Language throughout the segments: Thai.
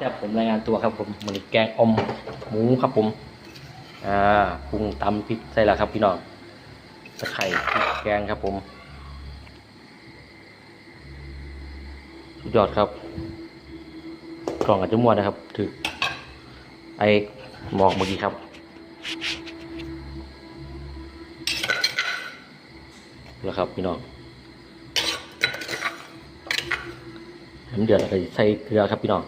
แซ่บผมรายงานตัวครับผมมันแกงอมหมูครับผม อ่าปรุงตำพริกใส่ละครับพี่น้องตะไคร่พริกแกงครับผม สุดยอดครับกล่องอาจจะมั่วนะครับ ถือ ไอหมอกเมื่อกี้ครับแล้วครับพี่น้องน้ำเดือดแล้วก็ใส่เกลือครับพี่น้อง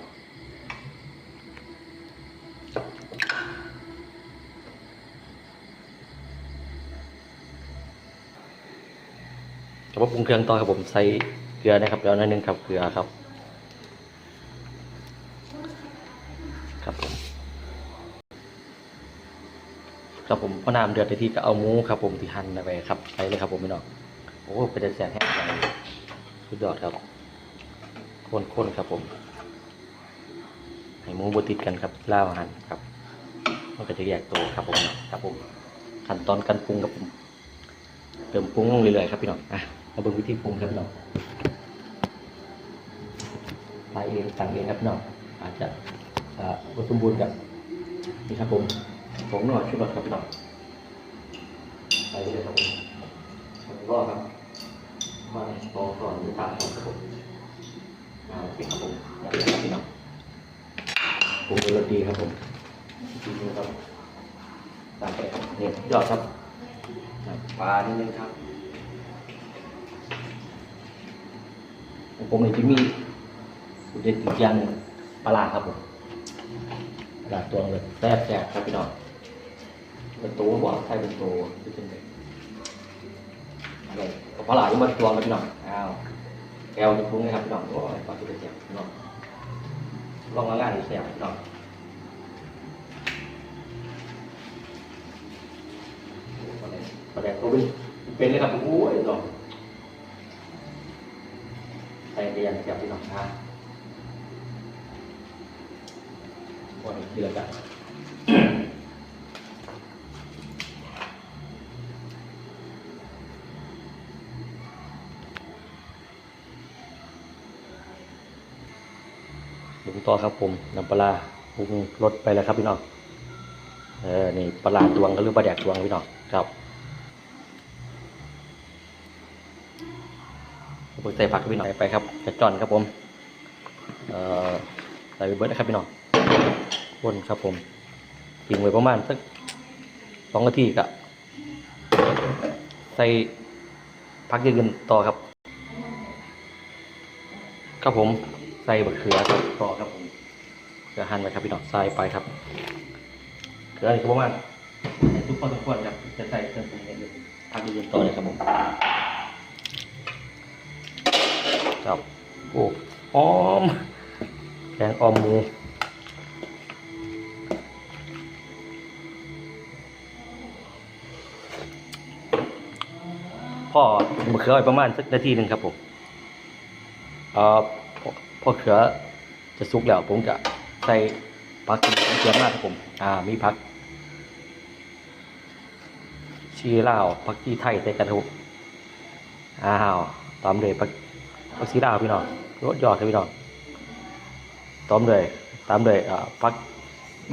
ครับว่าปรุงเครื่องต่อครับผมใส่เกลือนะครับแล้วนิดนึงครับเกลือครับ ครับผมครับผมพอน้ำเดือดในที่ก็เอาหมูครับผมที่หั่นไปครับใส่เลยครับผมพี่น้องโอ้เป็นแสบแห้งใจสุดยอดครับข้นๆครับผมให้หมูบดติดกันครับล่าหั่นครับ มันก็จะแยกตัวครับผมครับผมขั้นตอนการปรุงครับผมเติมปรุงลงเรื่อยๆครับพี่น้องอะ มาดูวิธีปรุงครับน้องไปเองสั่งเองครับน้องอาจจะอ่าสมบูรณ์กับนี่ครับผมผงหน่อยชุดรสครับน้องไปเลยครับผมก็ครับมาพอก่อนจะตามครับผมอ่าโอเครับผมอยางนี้ครับพี่น้องปรุงรสดีครับผมดีนะครับตามไปครับนี่ยยอดครับปลานิดนึงครับของ ผมเนี่จะมีสุดเด็ดอีกอย่างหนึ่งปลาร้าครับผมหลาดตัวเลยแซ่บแซ่บครับพี่น้องเป็นตัวหวานไทยเป็นตัวที่เป็นเลยอะไรปลาไหลมาตัวครับพี่น้องอ้าวแก้วจะพุ้งนะครับพี่น้องโอ้ยปลาที่เป็นแซ่บพี่น้องลองละง่ายดีแซ่บพี่น้องปลาแดกตัวเป็นเป็นเลยครับโอ้ยน้อง ใส่เรียนแซ่บพี่น้องนะวันนี้เดือดอะปรุงต่อครับผมน้ำปลาปรุงรสไปแล้วครับพี่น้องเออนี่ปลาร้าตวงก็หรือปลาแดกตวงพี่น้องครับ ปรุงใส่ผักครับพี่น้องไปครับกระจอนครับผมใส่เบิร์ดนะครับพี่น้องคนครับผมทิ้งไว้ประมาณสักสองนาทีกะใส่พักยืนต่อครับครับผมใส่บะเขือครับต่อครับผมเขือหั่นไว้ครับพี่น้องใส่ไปครับเขือนี่ก็ประมาณให้ทุกคนทุกคนครับจะใส่เครื่องปรุงนิดนึงพักยืนต่อเลยครับผม ครับโอ้หอมแกงออมหมูพ่อมะเขือไว้ประมาณสักนาทีหนึ่งครับผมเอ่อพอพอเขือจะสุกแล้วผมจะใส่ผักเตรียมมาครับผม อ่า มีผัก ชีลาวผักชีไทยใส่กระทุกอ้าวตามเลยผัก ผักชีลาวพี่น้องรสยอดครับพี่น้องตามเลยตามเลยฟัก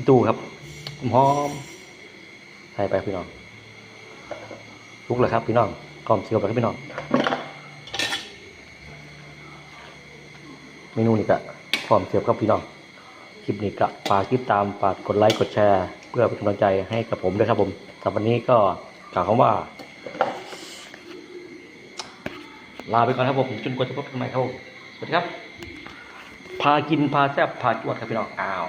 ตูครับหอมใส่ไปพี่น้องลุกเลยครับพี่น้องกล่อมเชียวไปครับพี่น้องเมนูนี้ก็พร้อมเสียบครับพี่น้องคลิปนี้ก็ฝากคลิปตามฝากกดไลค์กดแชร์ เพื่อเป็นกำลังใจให้กับผมด้วยครับผมสำหรับวันนี้ก็กล่าวคำว่า ลาไปก่อนครับผมจนกว่าจะพบกันใหม่ครับผมสวัสดีครับ พากินพาแซ่บพาจวดครับพี่น้องอ้าว